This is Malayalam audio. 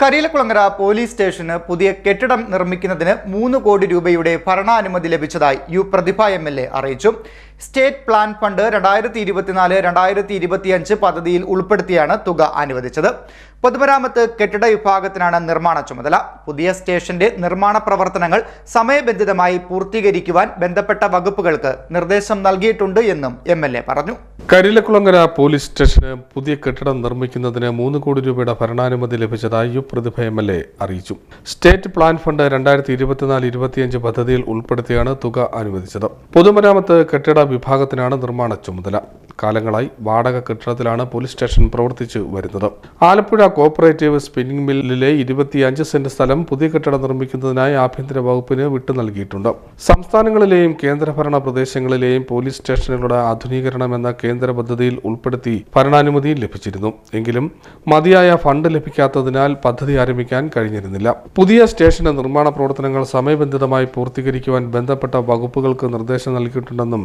കരിയിലക്കുളങ്ങര പോലീസ് സ്റ്റേഷന് പുതിയ കെട്ടിടം നിർമ്മിക്കുന്നതിന് മൂന്ന് കോടി രൂപയുടെ ഭരണാനുമതി ലഭിച്ചതായി യു പ്രതിഭ എം അറിയിച്ചു. സ്റ്റേറ്റ് പ്ലാൻ ഫണ്ട് രണ്ടായിരത്തി ഇരുപത്തിനാല് രണ്ടായിരത്തി ഇരുപത്തിയഞ്ച് പദ്ധതിയിൽ ഉൾപ്പെടുത്തിയാണ് തുക അനുവദിച്ചത്. പൊതുമരാമത്ത് കെട്ടിട വിഭാഗത്തിനാണ് നിർമ്മാണ ചുമതല. പുതിയ സ്റ്റേഷന്റെ നിർമ്മാണ പ്രവർത്തനങ്ങൾ സമയബന്ധിതമായി പൂർത്തീകരിക്കുവാൻ ബന്ധപ്പെട്ട വകുപ്പുകൾക്ക് നിർദ്ദേശം നൽകിയിട്ടുണ്ട് എന്നും എം പറഞ്ഞു. കരിലക്കുളങ്ങര പോലീസ് സ്റ്റേഷന് പുതിയ കെട്ടിടം നിർമ്മിക്കുന്നതിന് മൂന്ന് കോടി രൂപയുടെ ഭരണാനുമതി ലഭിച്ചതായി U Prathibha M L A അറിയിച്ചു. സ്റ്റേറ്റ് പ്ലാൻ ഫണ്ട് രണ്ടായിരത്തി ഇരുപത്തിനാല് ഇരുപത്തിയഞ്ച് പദ്ധതിയിൽ ഉൾപ്പെടുത്തിയാണ് തുക അനുവദിച്ചത്. പൊതുമരാമത്ത് കെട്ടിട വിഭാഗത്തിനാണ് നിർമ്മാണ ചുമതല. കാലങ്ങളായി വാടക കെട്ടിടത്തിലാണ് പോലീസ് സ്റ്റേഷൻ പ്രവർത്തിച്ചു വരുന്നത്. ആലപ്പുഴ കോപ്പറേറ്റീവ് സ്പിന്നിംഗ് മില്ലിലെ ഇരുപത്തിയഞ്ച് സെന്റ് സ്ഥലം പുതിയ കെട്ടിടം നിർമ്മിക്കുന്നതിനായി ആഭ്യന്തര വകുപ്പിന് വിട്ടു നൽകിയിട്ടുണ്ട്. സംസ്ഥാനങ്ങളിലെയും കേന്ദ്രഭരണ പ്രദേശങ്ങളിലെയും പോലീസ് സ്റ്റേഷനുകളുടെ ആധുനീകരണം എന്ന കേന്ദ്ര പദ്ധതിയിൽ ഉൾപ്പെടുത്തി ഭരണാനുമതി ലഭിച്ചിരുന്നു. എങ്കിലും മതിയായ ഫണ്ട് ലഭിക്കാത്തതിനാൽ പദ്ധതി ആരംഭിക്കാൻ കഴിഞ്ഞിരുന്നില്ല. പുതിയ സ്റ്റേഷന്റെ നിർമ്മാണ പ്രവർത്തനങ്ങൾ സമയബന്ധിതമായി പൂർത്തീകരിക്കുവാൻ ബന്ധപ്പെട്ട വകുപ്പുകൾക്ക് നിർദ്ദേശം നൽകിയിട്ടുണ്ടെന്നും